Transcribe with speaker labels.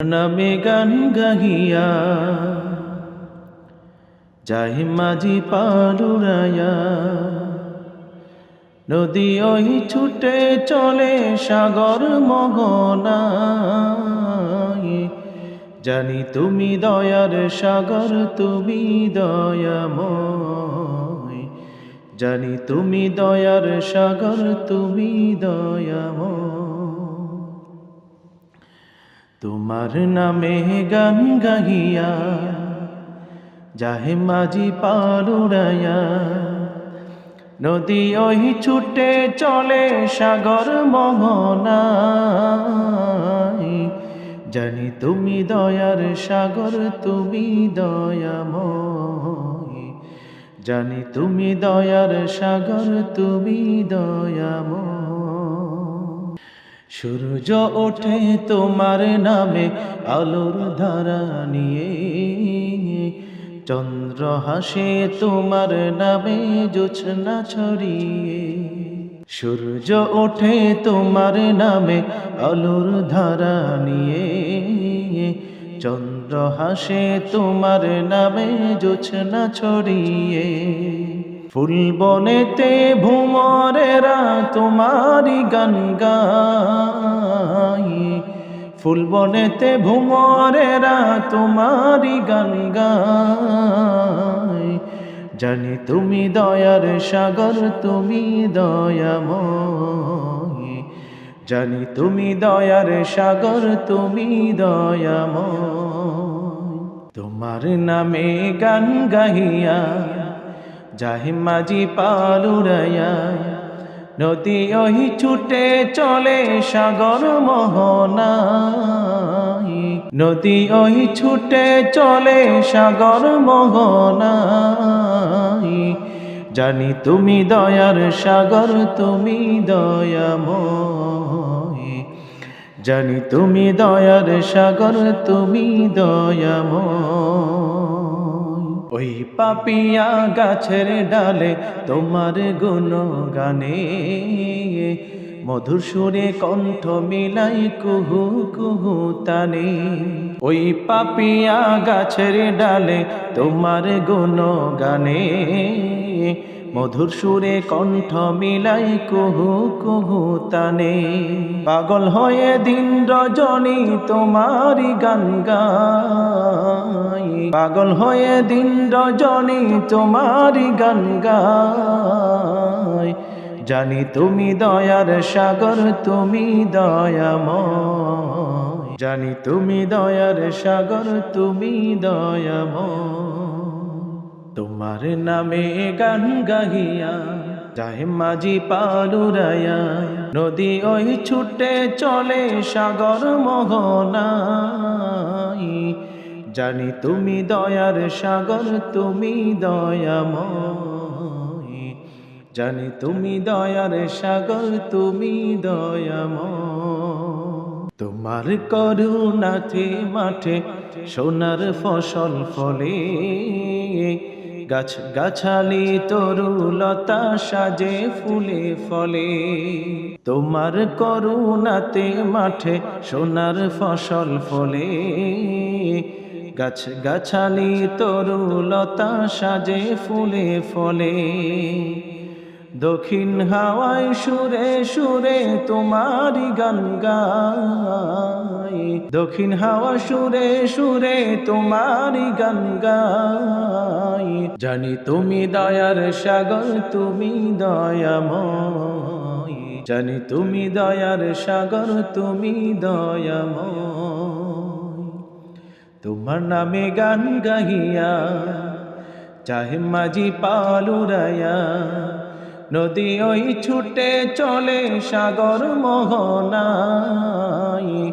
Speaker 1: নামে গান গাহিয়া, যাই মাঝি পালুরায়া, নদী ওই ছুটে চলে সাগর মোহনায় জানি তুমি দয়ার সাগর, তুমি দয়াময়। জানি তুমি দয়ার সাগর, তুমি দয়াময়। তোমার নামে গান গাহিয়া যাহে মাঝি পালুড়াইয়া নদী ওই ছুটে চলে সাগর মোহনায়। জানি তুমি দয়ার সাগর, তুমি দয়াময়। জানি তুমি দয়ার সাগর, তুমি দয়াময়। সূর্য ওঠে তোমার নামে, আলোর ধারা নিয়ে। চন্দ্র হাসে তোমার নামে জোছনা ছড়িয়ে। সূর্য ওঠে তোমার নামে, আলোর ধারা নিয়ে। চন্দ্র হাসে তোমার নামে জোছনা ছড়িয়ে। ফুল বনেতে ভুমরেরা তোমারি গান গাই ফুল বনেতে ভুমরেরা তোমারি গান গাই জানি তুমি দয়ার সাগর, তুমি দয়াময়। জানি তুমি দয়ার সাগর, তুমি দয়াময়। তোমার নামে গান গাহিয়া যাহি মাঝি নদী ওই ছুটে চলে সাগর মোহনাই নদী ওই ছুটে চলে সাগর মোহনাই জানি তুমি দয়ার সাগর, তুমি দয়াময়। জানি তুমি দয়ার সাগর, তুমি দয়াময়। ওই পাপিয়া গাছের ডালে তোমার গুণ গানে মধুর সুরে কণ্ঠ মিলাই কুহু কুহু তানে। ওই পাপিয়া গাছের ডালে তোমার গুণ গানে মধুর সুরে কণ্ঠ মিলাই কুহু কুহু তানে। পাগল হয়ে দিন রজনী তোমারি গান গাই পাগল হয়ে দিন রজনী তোমারি গান গাই জানি তুমি দয়ার সাগর, তুমি দয়াময়। জানি তুমি দয়ার সাগর, তুমি দয়াময়। তোমার নামে গান গাহিয়া যাহে মাঝি পালুরায়া। নদী ওই ছুটে চলে সাগর মোহনাই জানি তুমি দয়ার সাগর, তুমি দয়াময়। জানি তুমি দয়ার সাগর, তুমি দয়াময়। তোমার করুণাতে মাঠে সোনার ফসল ফলে। গাছ গাছালি তরুলতা সাজে ফুলে ফলে। তোমার করুণাতে মাঠে সোনার ফসল ফলে। গাছ গাছালি তরুলতা সাজে ফুলে ফলে। দক্ষিণ হাওয়ায় সুরে সুরে তোমারি গান গাই দক্ষিণ হাওয়া সুরে সুরে তোমারি গান গাই। জানি তুমি দয়ার সাগর, তুমি দয়াময়। জানি তুমি দয়ার সাগর, তুমি দয়াময়। তোমার নামে গান গাহিয়া, চাহে মাঝি পালুরায়া নদী ওই ছুটে চলে সাগর মোহনাই